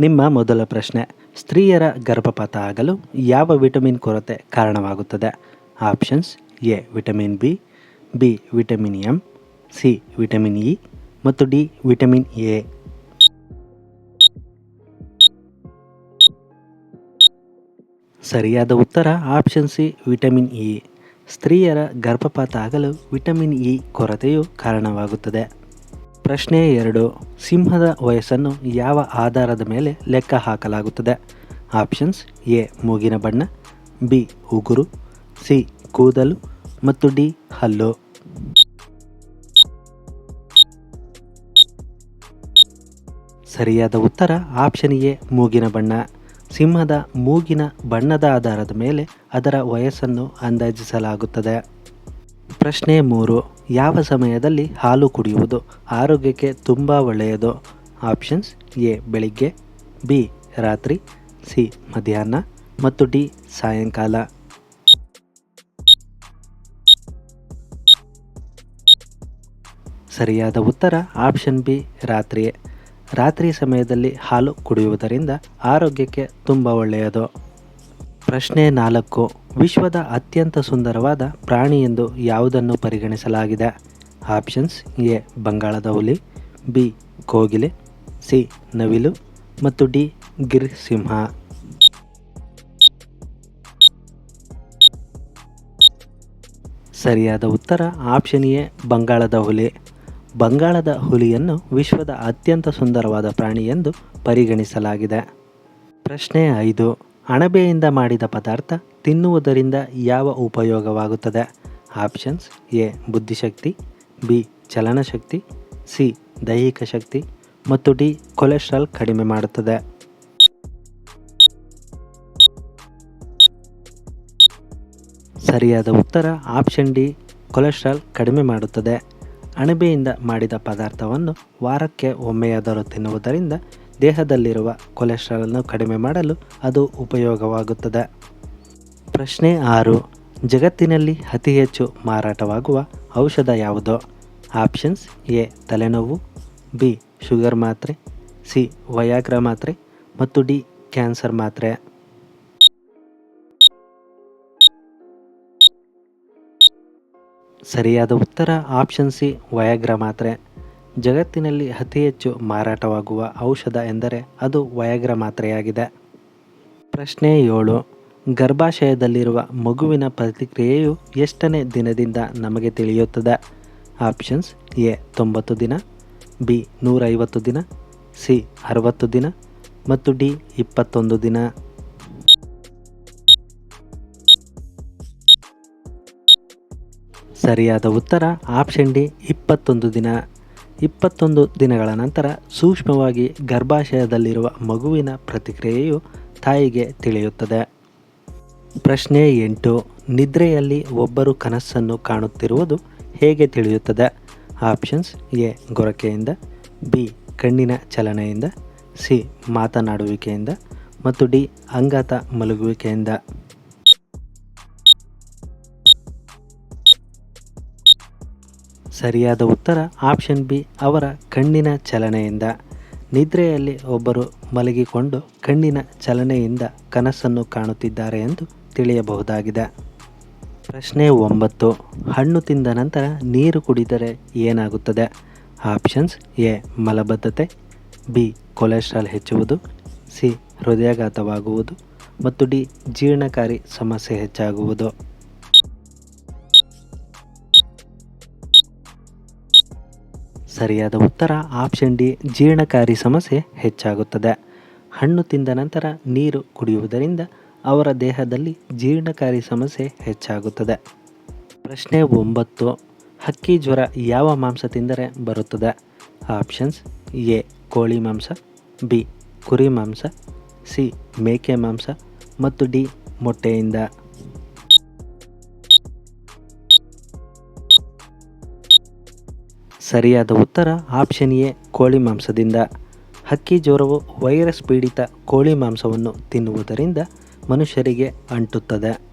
ನಿಮ್ಮ ಮೊದಲ ಪ್ರಶ್ನೆ, ಸ್ತ್ರೀಯರ ಗರ್ಭಪಾತ ಆಗಲು ಯಾವ ವಿಟಮಿನ್ ಕೊರತೆ ಕಾರಣವಾಗುತ್ತದೆ? Options, A, vitamin B B, vitamin M, C, vitamin E ಮತ್ತು ಡಿ, ವಿಟಮಿನ್ ಎ. ಸರಿಯಾದ ಉತ್ತರ ಆಪ್ಷನ್ ಸಿ, ವಿಟಮಿನ್ ಇ. ಸ್ತ್ರೀಯರ ಗರ್ಭಪಾತ ಆಗಲು ವಿಟಮಿನ್ ಇ ಕೊರತೆಯು ಕಾರಣವಾಗುತ್ತದೆ. ಪ್ರಶ್ನೆ ಎರಡು. ಸಿಂಹದ ವಯಸ್ಸನ್ನು ಯಾವ ಆಧಾರದ ಮೇಲೆ ಲೆಕ್ಕ ಹಾಕಲಾಗುತ್ತದೆ? ಆಪ್ಷನ್ಸ್ ಎ, ಮೂಗಿನ ಬಣ್ಣ, ಬಿ, ಉಗುರು, ಸಿ, ಕೂದಲು ಮತ್ತು ಡಿ, ಹಲ್ಲು. ಸರಿಯಾದ ಉತ್ತರ ಆಪ್ಷನ್ ಎ, ಮೂಗಿನ ಬಣ್ಣ. ಸಿಂಹದ ಮೂಗಿನ ಬಣ್ಣದ ಆಧಾರದ ಮೇಲೆ ಅದರ ವಯಸ್ಸನ್ನು ಅಂದಾಜಿಸಲಾಗುತ್ತದೆ. ಪ್ರಶ್ನೆ ಮೂರು, ಯಾವ ಸಮಯದಲ್ಲಿ ಹಾಲು ಕುಡಿಯುವುದು? ಆರೋಗ್ಯಕ್ಕೆ ತುಂಬ ಒಳ್ಳೆಯದು. ಆಪ್ಷನ್ಸ್ ಎ, ಬೆಳಿಗ್ಗೆ, ಬಿ, ರಾತ್ರಿ, ಸಿ, ಮಧ್ಯಾಹ್ನ, ಮತ್ತು ಡಿ, ಸಾಯಂಕಾಲ. ಸರಿಯಾದ ಉತ್ತರ ಆಪ್ಷನ್ ಬಿ, ರಾತ್ರಿಯೇ. ರಾತ್ರಿ ಸಮಯದಲ್ಲಿ ಹಾಲು ಕುಡಿಯುವುದರಿಂದ ಆರೋಗ್ಯಕ್ಕೆ ತುಂಬ ಒಳ್ಳೆಯದು. ಪ್ರಶ್ನೆ ನಾಲ್ಕು. ವಿಶ್ವದ ಅತ್ಯಂತ ಸುಂದರವಾದ ಪ್ರಾಣಿ ಎಂದು ಯಾವುದನ್ನು ಪರಿಗಣಿಸಲಾಗಿದೆ? ಆಪ್ಷನ್ಸ್ ಎ, ಬಂಗಾಳದ ಹುಲಿ, ಬಿ, ಕೋಗಿಲೆ, ಸಿ, ನವಿಲು, ಮತ್ತು ಡಿ ಗಿರ್ ಸಿಂಹ ಸರಿಯಾದ ಉತ್ತರ ಆಪ್ಷನ್ ಎ, ಬಂಗಾಳದ ಹುಲಿ. ಬಂಗಾಳದ ಹುಲಿಯನ್ನು ವಿಶ್ವದ ಅತ್ಯಂತ ಸುಂದರವಾದ ಪ್ರಾಣಿ ಎಂದು ಪರಿಗಣಿಸಲಾಗಿದೆ. ಪ್ರಶ್ನೆ ಐದು. ಅಣಬೆಯಿಂದ ಮಾಡಿದ ಪದಾರ್ಥ ತಿನ್ನುವುದರಿಂದ ಯಾವ ಉಪಯೋಗವಾಗುತ್ತದೆ? ಆಪ್ಷನ್ಸ್ ಎ, ಬುದ್ಧಿಶಕ್ತಿ, ಬಿ, ಚಲನಶಕ್ತಿ, ಸಿ, ದೈಹಿಕ ಶಕ್ತಿ ಮತ್ತು ಡಿ, ಕೊಲೆಸ್ಟ್ರಾಲ್ ಕಡಿಮೆ ಮಾಡುತ್ತದೆ. ಸರಿಯಾದ ಉತ್ತರ ಆಪ್ಷನ್ ಡಿ, ಕೊಲೆಸ್ಟ್ರಾಲ್ ಕಡಿಮೆ ಮಾಡುತ್ತದೆ. ಅಣಬೆಯಿಂದ ಮಾಡಿದ ಪದಾರ್ಥವನ್ನು ವಾರಕ್ಕೆ ಒಮ್ಮೆಯಾದರೂ ತಿನ್ನುವುದರಿಂದ ದೇಹದಲ್ಲಿರುವ ಕೊಲೆಸ್ಟ್ರಾಲನ್ನು ಕಡಿಮೆ ಮಾಡಲು ಅದು ಉಪಯೋಗವಾಗುತ್ತದೆ. ಪ್ರಶ್ನೆ ಆರು, ಜಗತ್ತಿನಲ್ಲಿ ಅತಿ ಹೆಚ್ಚು ಮಾರಾಟವಾಗುವ ಔಷಧ ಯಾವುದು? ಆಪ್ಷನ್ಸ್ ಎ, ತಲೆನೋವು, ಬಿ, ಶುಗರ್ ಮಾತ್ರೆ, ಸಿ, ವಯಾಗ್ರ ಮಾತ್ರೆ ಮತ್ತು ಡಿ, ಕ್ಯಾನ್ಸರ್ ಮಾತ್ರೆ. ಸರಿಯಾದ ಉತ್ತರ ಆಪ್ಷನ್ ಸಿ, ವಯಾಗ್ರ ಮಾತ್ರೆ. ಜಗತ್ತಿನಲ್ಲಿ ಅತಿ ಹೆಚ್ಚು ಮಾರಾಟವಾಗುವ ಔಷಧ ಎಂದರೆ ಅದು ವಯಗ್ರ ಮಾತ್ರೆಯಾಗಿದೆ. ಪ್ರಶ್ನೆ ಏಳು. ಗರ್ಭಾಶಯದಲ್ಲಿರುವ ಮಗುವಿನ ಪ್ರತಿಕ್ರಿಯೆಯು ಎಷ್ಟನೇ ದಿನದಿಂದ ನಮಗೆ ತಿಳಿಯುತ್ತದೆ? ಆಪ್ಷನ್ಸ್ ಎ, ತೊಂಬತ್ತು ದಿನ, ಬಿ, ನೂರೈವತ್ತು ದಿನ, ಸಿ, ಅರವತ್ತು ದಿನ ಮತ್ತು ಡಿ, ಇಪ್ಪತ್ತೊಂದು ದಿನ. ಸರಿಯಾದ ಉತ್ತರ ಆಪ್ಷನ್ ಡಿ, ಇಪ್ಪತ್ತೊಂದು ದಿನ. ಇಪ್ಪತ್ತೊಂದು ದಿನಗಳ ನಂತರ ಸೂಕ್ಷ್ಮವಾಗಿ ಗರ್ಭಾಶಯದಲ್ಲಿರುವ ಮಗುವಿನ ಪ್ರತಿಕ್ರಿಯೆಯು ತಾಯಿಗೆ ತಿಳಿಯುತ್ತದೆ. ಪ್ರಶ್ನೆ ಎಂಟು, ನಿದ್ರೆಯಲ್ಲಿ ಒಬ್ಬರು ಕನಸನ್ನು ಕಾಣುತ್ತಿರುವುದು ಹೇಗೆ ತಿಳಿಯುತ್ತದೆ? ಆಪ್ಷನ್ಸ್ ಎ, ಗೊರಕೆಯಿಂದ, ಬಿ, ಕಣ್ಣಿನ ಚಲನೆಯಿಂದ, ಸಿ, ಮಾತನಾಡುವಿಕೆಯಿಂದ, ಮತ್ತು ಡಿ, ಅಂಗಾತ ಮಲಗುವಿಕೆಯಿಂದ. ಸರಿಯಾದ ಉತ್ತರ ಆಪ್ಷನ್ ಬಿ ಅವರ ಕಣ್ಣಿನ ಚಲನೆಯಿಂದ. ನಿದ್ರೆಯಲ್ಲಿ ಒಬ್ಬರು ಮಲಗಿಕೊಂಡು ಕಣ್ಣಿನ ಚಲನೆಯಿಂದ ಕನಸನ್ನು ಕಾಣುತ್ತಿದ್ದಾರೆ ಎಂದು ತಿಳಿಯಬಹುದಾಗಿದೆ. ಪ್ರಶ್ನೆ ಒಂಬತ್ತು. ಹಣ್ಣು ತಿಂದ ನಂತರ ನೀರು ಕುಡಿದರೆ ಏನಾಗುತ್ತದೆ? Options A. ಮಲಬದ್ಧತೆ, ಬಿ. ಕೊಲೆಸ್ಟ್ರಾಲ್ ಹೆಚ್ಚುವುದು, ಸಿ. ಹೃದಯಾಘಾತವಾಗುವುದು ಮತ್ತು ಡಿ. ಜೀರ್ಣಕಾರಿ ಸಮಸ್ಯೆ ಹೆಚ್ಚಾಗುವುದು. ಸರಿಯಾದ ಉತ್ತರ ಆಪ್ಷನ್ ಡಿ, ಜೀರ್ಣಕಾರಿ ಸಮಸ್ಯೆ ಹೆಚ್ಚಾಗುತ್ತದೆ. ಹಣ್ಣು ತಿಂದ ನಂತರ ನೀರು ಕುಡಿಯುವುದರಿಂದ ಅವರ ದೇಹದಲ್ಲಿ ಜೀರ್ಣಕಾರಿ ಸಮಸ್ಯೆ ಹೆಚ್ಚಾಗುತ್ತದೆ. ಪ್ರಶ್ನೆ ಒಂಬತ್ತು, ಹಕ್ಕಿ ಜ್ವರ ಯಾವ ಮಾಂಸ ತಿಂದರೆ ಬರುತ್ತದೆ? ಆಪ್ಷನ್ಸ್ ಎ, ಕೋಳಿ ಮಾಂಸ, ಬಿ, ಕುರಿ ಮಾಂಸ, ಸಿ, ಮೇಕೆ ಮಾಂಸ ಮತ್ತು ಡಿ, ಮೊಟ್ಟೆಯಿಂದ. ಸರಿಯಾದ ಉತ್ತರ ಆಪ್ಷನ್ ಎ, ಕೋಳಿ ಮಾಂಸದಿಂದ. ಹಕ್ಕಿ ಜ್ವರವು ವೈರಸ್ ಪೀಡಿತ ಕೋಳಿ ಮಾಂಸವನ್ನು ತಿನ್ನುವುದರಿಂದ ಮನುಷ್ಯರಿಗೆ ಅಂಟುತ್ತದೆ.